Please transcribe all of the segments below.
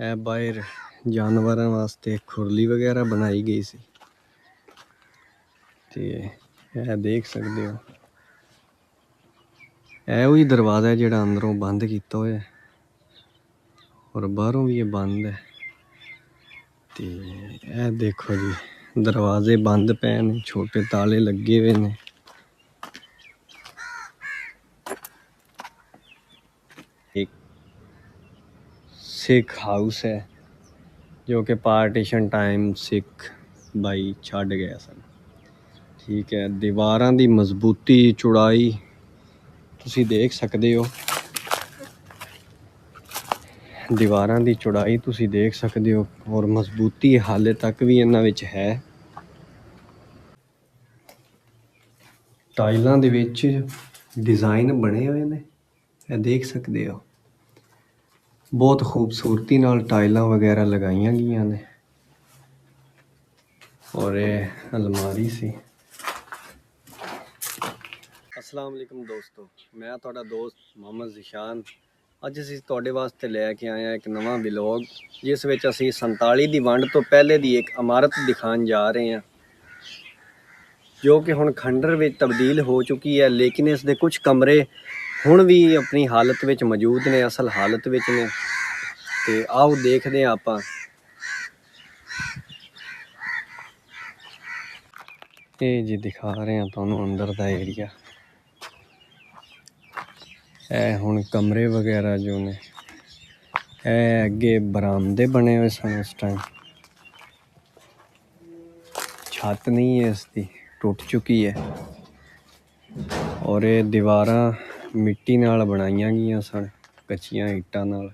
ਇਹ ਬਾਹਰ ਜਾਨਵਰਾਂ ਵਾਸਤੇ ਖੁਰਲੀ ਵਗੈਰਾ ਬਣਾਈ ਗਈ ਸੀ। ਤੇ ਇਹ ਦੇਖ ਸਕਦੇ ਹੋ। ਇਹ ਉਹੀ ਦਰਵਾਜ਼ਾ ਹੈ ਜਿਹੜਾ ਅੰਦਰੋਂ ਬੰਦ ਕੀਤਾ ਹੋਇਆ ਹੈ। ਔਰ ਬਾਹਰੋਂ ਵੀ ਇਹ ਬੰਦ ਹੈ। ਤੇ ਇਹ ਦੇਖੋ ਜੀ, ਦਰਵਾਜ਼ੇ ਬੰਦ ਪਏ ਨੇ, ਛੋਟੇ ਤਾਲੇ ਲੱਗੇ ਹੋਏ ਨੇ ਇੱਕ ਸਿੱਖ ਹਾਊਸ ਹੈ, ਜੋ ਕਿ ਪਾਰਟੀਸ਼ਨ ਟਾਈਮ ਸਿੱਖ ਬਾਈ ਛੱਡ ਗਿਆ ਸਨ। ਠੀਕ ਹੈ, ਦੀਵਾਰਾਂ ਦੀ ਮਜ਼ਬੂਤੀ, ਚੌੜਾਈ ਤੁਸੀਂ ਦੇਖ ਸਕਦੇ ਹੋ। ਦੀਵਾਰਾਂ ਦੀ ਚੌੜਾਈ ਤੁਸੀਂ ਦੇਖ ਸਕਦੇ ਹੋ ਔਰ ਮਜ਼ਬੂਤੀ ਹਾਲੇ ਤੱਕ ਵੀ ਇਹਨਾਂ ਵਿੱਚ ਹੈ। ਟਾਈਲਾਂ ਦੇ ਵਿੱਚ ਡਿਜ਼ਾਈਨ ਬਣੇ ਹੋਏ ਨੇ, ਇਹ ਦੇਖ ਸਕਦੇ ਹੋ। ਬਹੁਤ ਖੂਬਸੂਰਤੀ ਨਾਲ ਟਾਈਲਾਂ ਵਗੈਰਾ ਲਗਾਈਆਂ ਗਈਆਂ ਨੇ। ਔਰ ਇਹ ਅਲਮਾਰੀ ਸੀ। ਅਸਲਾਮ ਅਲੈਕਮ ਦੋਸਤੋ, ਮੈਂ ਤੁਹਾਡਾ ਦੋਸਤ ਮੁਹੰਮਦ ਜ਼ਿਸ਼ਾਨ। ਅੱਜ ਅਸੀਂ ਤੁਹਾਡੇ ਵਾਸਤੇ ਲੈ ਕੇ ਆਏ ਹਾਂ ਇੱਕ ਨਵਾਂ ਵਲੌਗ, ਜਿਸ ਵਿੱਚ ਅਸੀਂ 47 ਦੀ ਵੰਡ ਤੋਂ ਪਹਿਲੇ ਦੀ ਇੱਕ ਇਮਾਰਤ ਦਿਖਾਉਣ ਜਾ ਰਹੇ ਹਾਂ। ਜੋ ਕਿ ਹੁਣ ਖੰਡਰ ਵਿੱਚ ਤਬਦੀਲ ਹੋ ਚੁੱਕੀ ਹੈ, ਲੇਕਿਨ ਇਸ ਦੇ ਕੁਝ ਕਮਰੇ ਹੁਣ ਵੀ ਆਪਣੀ ਹਾਲਤ ਵਿੱਚ ਮੌਜੂਦ ਨੇ, ਅਸਲ ਹਾਲਤ ਵਿੱਚ ਨੇ। ਤੇ ਆਓ ਦੇਖਦੇ ਹਾਂ ਆਪਾਂ। ਇਹ ਜੀ ਦਿਖਾ ਰਹੇ ਹਾਂ ਤੁਹਾਨੂੰ ਅੰਦਰ ਦਾ ਏਰੀਆ ਇਹ ਹੁਣ ਕਮਰੇ ਵਗੈਰਾ ਜੋ ਨੇ, ਇਹ ਅੱਗੇ ਬਰਾਮਦੇ ਬਣੇ ਹੋਏ ਸਨ ਉਸ ਟਾਈਮ ਛੱਤ ਨਹੀਂ ਹੈ ਇਸ ਦੀ, ਟੁੱਟ ਚੁੱਕੀ ਹੈ। ਔਰ ਇਹ ਦੀਵਾਰਾਂ ਮਿੱਟੀ ਨਾਲ ਬਣਾਈਆਂ ਗਈਆਂ ਸਨ, ਕੱਚੀਆਂ ਇੱਟਾਂ ਨਾਲ।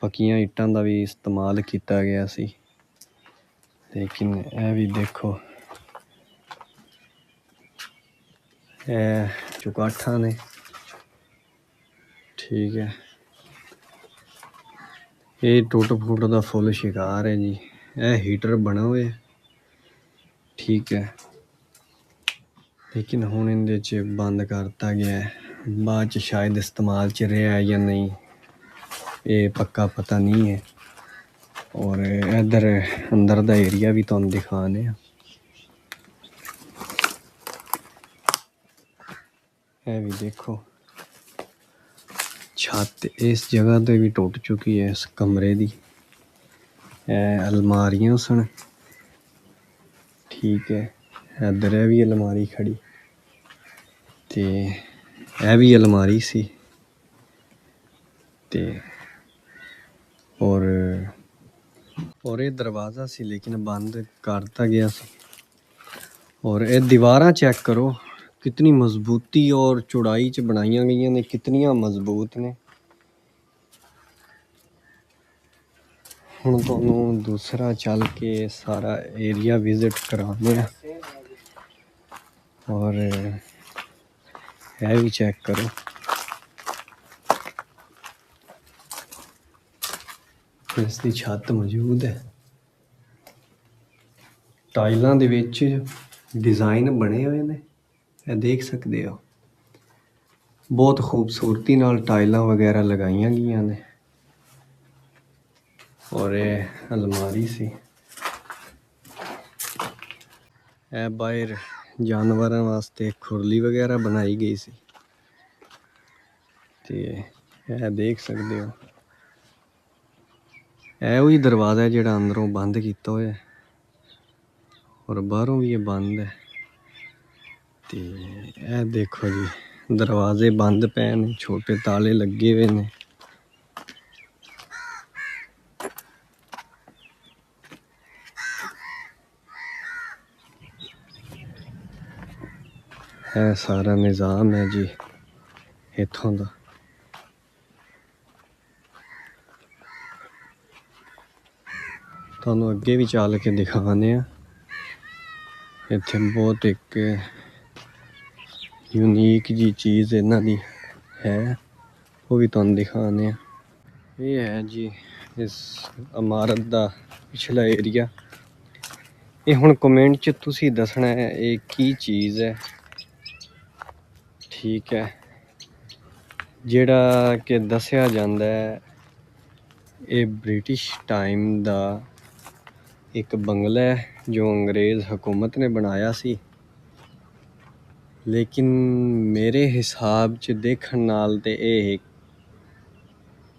ਪੱਕੀਆਂ ਇੱਟਾਂ ਦਾ ਵੀ ਇਸਤੇਮਾਲ ਕੀਤਾ ਗਿਆ ਸੀ। ਲੇਕਿਨ ਇਹ ਵੀ ਦੇਖੋ, ਇਹ ਚੁਕਾਠਾਂ ਨੇ। ਠੀਕ ਹੈ। ਇਹ ਟੁੱਟ ਫੁੱਟ ਦਾ ਫੁੱਲ ਸ਼ਿਕਾਰ ਹੈ ਜੀ। ਇਹ ਹੀਟਰ ਬਣਾ ਹੋਇਆ ਹੈ। ਠੀਕ ਹੈ। ਲੇਕਿਨ ਹੁਣ ਇਹਦੇ 'ਚ ਬੰਦ ਕਰਤਾ ਗਿਆ ਹੈ। ਬਾਅਦ 'ਚ ਸ਼ਾਇਦ ਇਸਤੇਮਾਲ 'ਚ ਰਿਹਾ ਜਾਂ ਨਹੀਂ, ਇਹ ਪੱਕਾ ਪਤਾ ਨਹੀਂ ਹੈ। ਔਰ ਇਧਰ ਅੰਦਰ ਦਾ ਏਰੀਆ ਵੀ ਤੁਹਾਨੂੰ ਦਿਖਾਣੇ ਆ ਇਹ ਵੀ ਦੇਖੋ। ਛੱਤ ਇਸ ਜਗ੍ਹਾ ਤੇ ਵੀ ਟੁੱਟ ਚੁੱਕੀ ਹੈ, ਇਸ ਕਮਰੇ ਦੀ। ਇਹ ਅਲਮਾਰੀਆਂ ਸਨ। ਠੀਕ ਹੈ, ਇੱਧਰ ਇਹ ਵੀ ਅਲਮਾਰੀ ਖੜੀ। ਤੇ ਇਹ ਵੀ ਅਲਮਾਰੀ ਸੀ। ਤੇ ਔਰ ਔਰ ਇਹ ਦਰਵਾਜ਼ਾ ਸੀ, ਲੇਕਿਨ ਬੰਦ ਕਰਤਾ ਗਿਆ ਸੀ। ਔਰ ਇਹ ਦੀਵਾਰਾਂ ਚੈੱਕ ਕਰੋ, ਕਿਤਨੀ ਮਜ਼ਬੂਤੀ ਔਰ ਚੌੜਾਈ ਚ ਬਣਾਈਆਂ ਗਈਆਂ ਨੇ, ਕਿਤਨੀਆਂ ਮਜ਼ਬੂਤ ਨੇ। ਹੁਣ ਤੁਹਾਨੂੰ ਦੂਸਰਾ ਚੱਲ ਕੇ ਸਾਰਾ ਏਰੀਆ ਵਿਜ਼ਿਟ ਕਰਾਉਂਦੇ ਆ ਔਰ ਇਹ ਵੀ ਚੈੱਕ ਕਰੋ। ਇਸ ਦੀ ਛੱਤ ਮੌਜੂਦ ਹੈ। ਟਾਈਲਾਂ ਦੇ ਵਿੱਚ ਡਿਜ਼ਾਈਨ ਬਣੇ ਹੋਏ ਨੇ। ਇਹ ਦੇਖ ਸਕਦੇ ਹੋ। ਬਹੁਤ ਖੂਬਸੂਰਤੀ ਨਾਲ ਟਾਈਲਾਂ ਵਗੈਰਾ ਲਗਾਈਆਂ ਗਈਆਂ ਨੇ। ਔਰ ਇਹ ਅਲਮਾਰੀ ਸੀ। ਇਹ ਬਾਹਰ ਜਾਨਵਰਾਂ ਵਾਸਤੇ ਖੁਰਲੀ ਵਗੈਰਾ ਬਣਾਈ ਗਈ ਸੀ। ਤੇ ਇਹ ਦੇਖ ਸਕਦੇ ਹੋ। ਇਹ ਉਹੀ ਦਰਵਾਜ਼ਾ ਹੈ ਜਿਹੜਾ ਅੰਦਰੋਂ ਬੰਦ ਕੀਤਾ ਹੋਇਆ ਹੈ ਔਰ ਬਾਹਰੋਂ ਵੀ ਇਹ ਬੰਦ ਹੈ। ਤੇ ਇਹ ਦੇਖੋ ਜੀ, ਦਰਵਾਜ਼ੇ ਬੰਦ ਪਏ ਨੇ, ਛੋਟੇ ਤਾਲੇ ਲੱਗੇ ਹੋਏ ਨੇ। ਇਹ ਸਾਰਾ ਨਿਜ਼ਾਮ ਹੈ ਜੀ, ਇੱਥੋਂ ਦਾ। ਤੁਹਾਨੂੰ ਅੱਗੇ ਵੀ ਚੱਲ ਕੇ ਦਿਖਾਉਂਦੇ ਆ ਇੱਥੇ ਬਹੁਤ ਇੱਕ ਯੂਨੀਕ ਜੀ ਚੀਜ਼ ਇਹਨਾਂ ਦੀ ਹੈ, ਉਹ ਵੀ ਤੁਹਾਨੂੰ ਦਿਖਾਉਂਦੇ ਆ ਇਹ ਹੈ ਜੀ, ਇਸ ਇਮਾਰਤ ਦਾ ਪਿਛਲਾ ਏਰੀਆ ਇਹ ਹੁਣ ਕਮੈਂਟ 'ਚ ਤੁਸੀਂ ਦੱਸਣਾ ਹੈ ਇਹ ਕੀ ਚੀਜ਼ ਹੈ। ਠੀਕ ਹੈ। ਜਿਹੜਾ ਕਿ ਦੱਸਿਆ ਜਾਂਦਾ ਹੈ, ਇਹ ਬ੍ਰਿਟਿਸ਼ ਟਾਈਮ ਦਾ ਇੱਕ ਬੰਗਲਾ ਹੈ, ਜੋ ਅੰਗਰੇਜ਼ ਹਕੂਮਤ ਨੇ ਬਣਾਇਆ ਸੀ। ਲੇਕਿਨ ਮੇਰੇ ਹਿਸਾਬ 'ਚ ਦੇਖਣ ਨਾਲ ਤੇ ਇਹ ਇੱਕ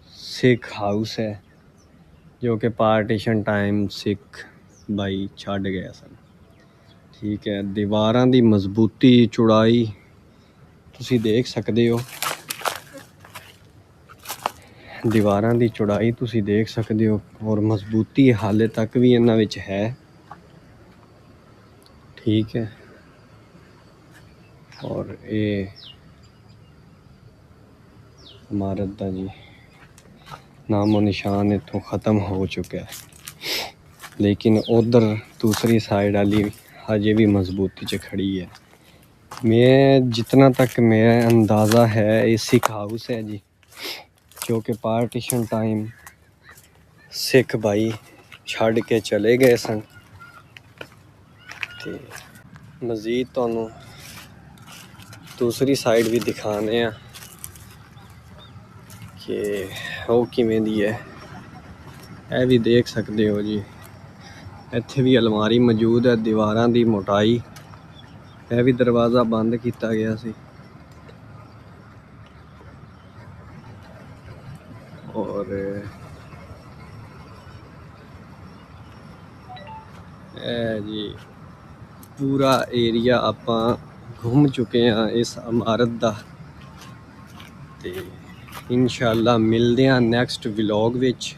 ਸਿੱਖ ਹਾਊਸ ਹੈ, ਜੋ ਕਿ ਪਾਰਟੀਸ਼ਨ ਟਾਈਮ ਸਿੱਖ ਬਾਈ ਛੱਡ ਗਿਆ ਸਨ। ਠੀਕ ਹੈ, ਦੀਵਾਰਾਂ ਦੀ ਮਜ਼ਬੂਤੀ, ਚੌੜਾਈ ਤੁਸੀਂ ਦੇਖ ਸਕਦੇ ਹੋ। ਦੀਵਾਰਾਂ ਦੀ ਚੌੜਾਈ ਤੁਸੀਂ ਦੇਖ ਸਕਦੇ ਹੋ ਔਰ ਮਜ਼ਬੂਤੀ ਹਾਲੇ ਤੱਕ ਵੀ ਇਹਨਾਂ ਵਿੱਚ ਹੈ। ਠੀਕ ਹੈ। ਔਰ ਇਹ ਇਮਾਰਤ ਦਾ ਜੀ ਨਾਮੋ ਨਿਸ਼ਾਨ ਇੱਥੋਂ ਖਤਮ ਹੋ ਚੁੱਕਿਆ ਹੈ। ਲੇਕਿਨ ਉਧਰ ਦੂਸਰੀ ਸਾਈਡ ਵਾਲੀ ਹਜੇ ਵੀ ਮਜ਼ਬੂਤੀ 'ਚ ਖੜੀ ਹੈ। ਮੈਂ ਜਿਤਨਾ ਤੱਕ ਮੇਰਾ ਅੰਦਾਜ਼ਾ ਹੈ ਇਹ ਸਿੱਖ ਹਾਊਸ ਹੈ ਜੀ ਜੋ ਕਿ ਪਾਰਟੀਸ਼ਨ ਟਾਈਮ ਸਿੱਖ ਭਾਈ ਛੱਡ ਕੇ ਚਲੇ ਗਏ ਸਨ ਤੇ ਮਜ਼ੀਦ ਤੁਹਾਨੂੰ ਦੂਸਰੀ ਸਾਈਡ ਵੀ ਦਿਖਾਣੇ ਆ ਕਿ ਉਹ ਕਿਵੇਂ ਦੀ ਹੈ ਇਹ ਵੀ ਦੇਖ ਸਕਦੇ ਹੋ ਜੀ ਇੱਥੇ ਵੀ ਅਲਮਾਰੀ ਮੌਜੂਦ ਹੈ ਦੀਵਾਰਾਂ ਦੀ ਮੋਟਾਈ ਇਹ ਵੀ ਦਰਵਾਜ਼ਾ ਬੰਦ ਕੀਤਾ ਗਿਆ ਸੀ। ਔਰ ਇਹ ਜੀ ਪੂਰਾ ਏਰੀਆ ਆਪਾਂ ਘੁੰਮ ਚੁੱਕੇ ਹਾਂ ਇਸ ਇਮਾਰਤ ਦਾ। ਤੇ ਇਨਸ਼ਾਅੱਲਾ ਮਿਲਦੇ ਹਾਂ ਨੈਕਸਟ ਵਲੌਗ ਵਿੱਚ।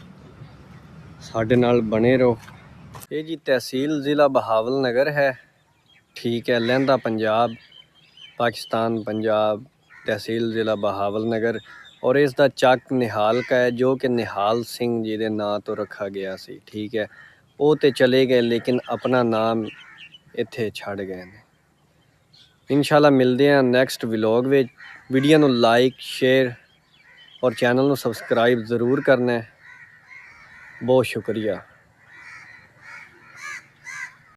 ਸਾਡੇ ਨਾਲ ਬਣੇ ਰਹੋ। ਇਹ ਜੀ ਤਹਿਸੀਲ ਜ਼ਿਲ੍ਹਾ ਬਹਾਵਲ ਨਗਰ ਹੈ। ਠੀਕ ਹੈ, ਲਹਿੰਦਾ ਪੰਜਾਬ, ਪਾਕਿਸਤਾਨ, ਪੰਜਾਬ, ਤਹਿਸੀਲ ਜ਼ਿਲ੍ਹਾ ਬਹਾਵਲ ਨਗਰ ਔਰ ਇਸ ਦਾ ਚੱਕ ਨਿਹਾਲ ਕਾ ਹੈ ਜੋ ਕਿ ਨਿਹਾਲ ਸਿੰਘ ਜੀ ਦੇ ਨਾਂ ਤੋਂ ਰੱਖਾ ਗਿਆ ਸੀ, ਠੀਕ ਹੈ। ਉਹ ਤੇ ਚਲੇ ਗਏ ਲੇਕਿਨ ਆਪਣਾ ਨਾਮ ਇੱਥੇ ਛੱਡ ਗਏ ਨੇ। ਇਨਸ਼ਾਅੱਲਾ ਮਿਲਦੇ ਹਾਂ ਨੈਕਸਟ ਵਲੌਗ ਵਿੱਚ। ਵੀਡੀਓ ਨੂੰ ਲਾਈਕ ਸ਼ੇਅਰ ਔਰ ਚੈਨਲ ਨੂੰ ਸਬਸਕ੍ਰਾਈਬ ਜ਼ਰੂਰ ਕਰਨਾ ਹੈ। ਬਹੁਤ ਸ਼ੁਕਰੀਆ।